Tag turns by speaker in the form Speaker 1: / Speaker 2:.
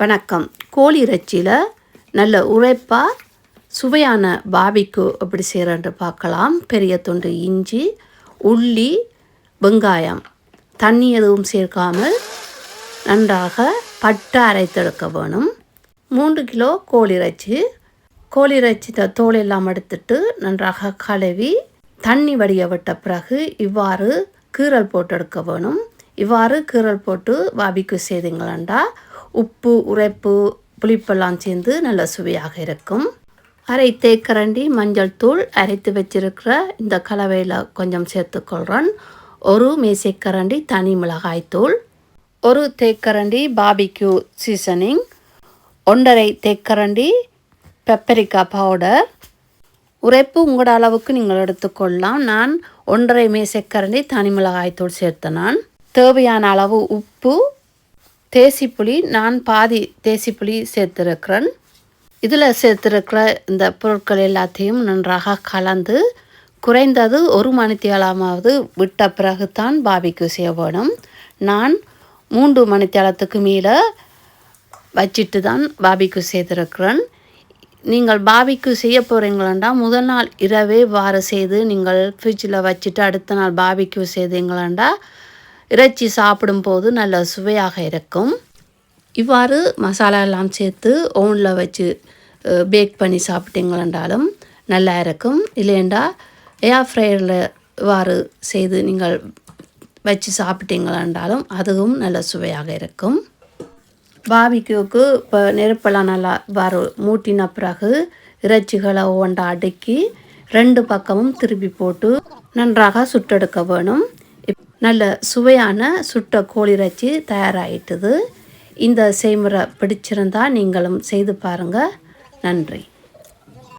Speaker 1: வணக்கம். கோழி இறைச்சியில் நல்ல உழைப்பாக சுவையான பாபிக்கு எப்படி செய்கிறேன்ட்டு பார்க்கலாம். பெரிய துண்டு இஞ்சி உள்ளி வெங்காயம். தண்ணி எதுவும் சேர்க்காமல் நன்றாக பட்டை அரைத்தெடுக்க வேணும். மூன்று கிலோ கோழி இறைச்சி. கோழி இறைச்சி தோல் எல்லாம் எடுத்துட்டு நன்றாக கழுவி தண்ணி வடிய விட்ட பிறகு இவ்வாறு கீரல் போட்டு எடுக்க வேணும். இவ்வாறு கீரல் போட்டு பாபிக்கு செய்தீங்களா உப்பு உரைப்பு புளிப்பெல்லாம் சேர்ந்து நல்ல சுவையாக இருக்கும். அரை தேக்கரண்டி மஞ்சள் தூள் அரைத்து வச்சிருக்கிற இந்த கலவையில் கொஞ்சம் சேர்த்துக்கொள்கிறேன் ஒரு மேசைக்கரண்டி தனி மிளகாய் தூள் ஒரு தேக்கரண்டி பாபிக்யூ சீசனிங் ஒன்றரை தேக்கரண்டி பெப்பரிக்கா பவுடர் உரைப்பு உங்களோட அளவுக்கு நீங்கள் எடுத்துக்கொள்ளலாம். நான் ஒன்றரை மேசைக்கரண்டி தனி மிளகாய் தூள் சேர்த்த நான். தேவையான அளவு உப்பு தேசிப்புளி நான் பாதி தேசிப்புளி சேர்த்துருக்கிறேன். இதில் சேர்த்துருக்கிற இந்த பொருட்கள் எல்லாத்தையும் நன்றாக கலந்து குறைந்தது ஒரு மணித்தியாலமாவது விட்ட பிறகு தான் பாபிக்கு செய்ய வேணும். நான் மூன்று மணித்தியாலத்துக்கு மேலே வச்சுட்டு தான் பாபிக்கு செய்திருக்கிறேன் நீங்கள் பாபிக்கு செய்ய போகிறீங்களாண்டா முதல் நாள் இரவே வார செய்து நீங்கள் ஃப்ரிட்ஜில் வச்சுட்டு அடுத்த நாள் பாபிக்கு செய்தீங்களாண்டா இறைச்சி சாப்பிடும்போது நல்ல சுவையாக இருக்கும். இவ்வாறு மசாலா எல்லாம் சேர்த்து ஓவனில் வச்சு பேக் பண்ணி சாப்பிட்டீங்களென்றாலும் நல்லா இருக்கும். இல்லைண்டா ஏர் ஃப்ரையரில் இவ்வாறு செய்து நீங்கள் வச்சு சாப்பிட்டீங்களென்றாலும் அதுவும் நல்ல சுவையாக இருக்கும். பாபிக்யூக்கு இப்போ நெருப்பெல்லாம் நல்லா வர மூட்டின பிறகு இறைச்சிகளை ஒவ்வொன்றா அடுக்கி ரெண்டு பக்கமும் திருப்பி போட்டு நன்றாக சுட்டெடுக்க வேணும். நல்ல சுவையான சுட்ட கோழிறைச்சி தயாராகிட்டுது இந்த செய்முறை பிடிச்சிருந்தால் நீங்களும் செய்து பாருங்கள் நன்றி.